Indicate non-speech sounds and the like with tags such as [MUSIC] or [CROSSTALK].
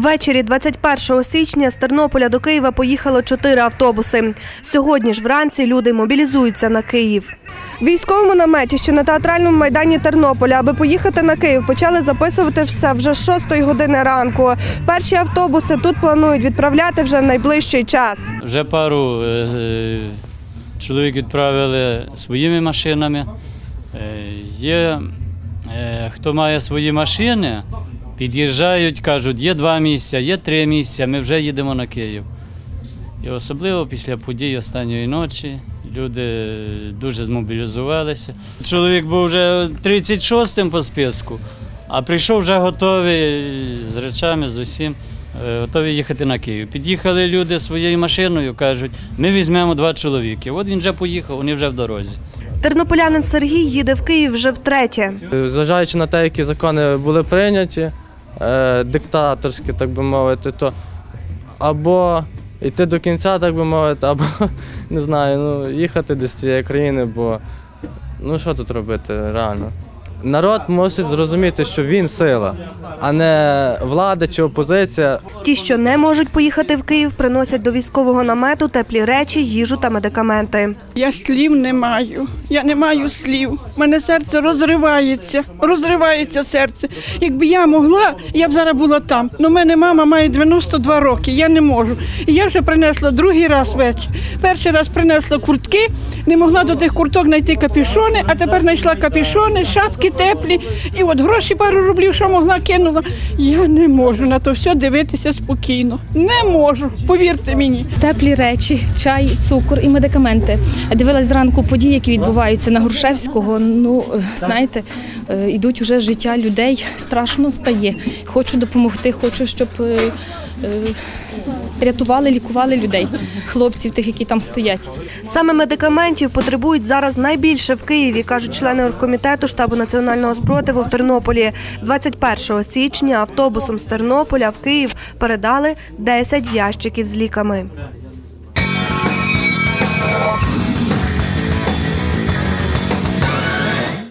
Ввечері 21 січня з Тернополя до Києва поїхало чотири автобуси. Сьогодні ж вранці люди мобілізуються на Київ. В військовому наметі, що на театральному майдані Тернополя, аби поїхати на Київ, почали записуватися вже з 6 години ранку. Перші автобуси тут планують відправляти вже в найближчий час. Вже пару е, е, чоловік відправили своїми машинами. Е, Є, хто має свої машини, під'їжджають, кажуть, є два місця, є три місця, ми вже їдемо на Київ. І особливо після подій останньої ночі люди дуже змобілізувалися. Чоловік був вже 36-м по списку, а прийшов вже готовий з речами, з усім, е, готовий їхати на Київ. Під'їхали люди своєю машиною, кажуть, ми візьмемо два чоловіки. От він вже поїхав, вони вже в дорозі. Тернополянин Сергій їде в Київ вже втретє. Зважаючи на те, які закони були прийняті, е, диктаторські, так би мовити, то або йти до кінця, так би мовити, або [LAUGHS] не знаю, ну, їхати десь з цієї країни, бо ну що тут робити реально. Народ мусить зрозуміти, що він сила, а не влада чи опозиція. Ті, що не можуть поїхати в Київ, приносять до військового намету теплі речі, їжу та медикаменти. Я слів не маю. Я не маю слів. У мене серце розривається, розривається серце. Якби я могла, я б зараз була там. Ну, мене мама має 92 роки, я не можу. І я вже принесла другий раз вечір. Перший раз принесла куртки, не могла до тих курток знайти капюшони, а тепер знайшла капюшони, шапки теплі. І от гроші пару рублів, що могла, кинула. Я не можу на то все дивитися спокійно. Не можу, повірте мені. теплі речі, чай, цукор і медикаменти. Дивилась зранку події, які відбуваються на Грушевського. Ну знаєте, е, ідуть уже життя людей. Страшно стає. Хочу допомогти, хочу, щоб е, е, рятували, лікували людей, хлопців, тих, які там стоять. Саме медикаментів потребують зараз найбільше в Києві, кажуть члени оргкомітету штабу національного спротиву в Тернополі. 21 січня автобусом з Тернополя в Київ передали 10 ящиків з ліками.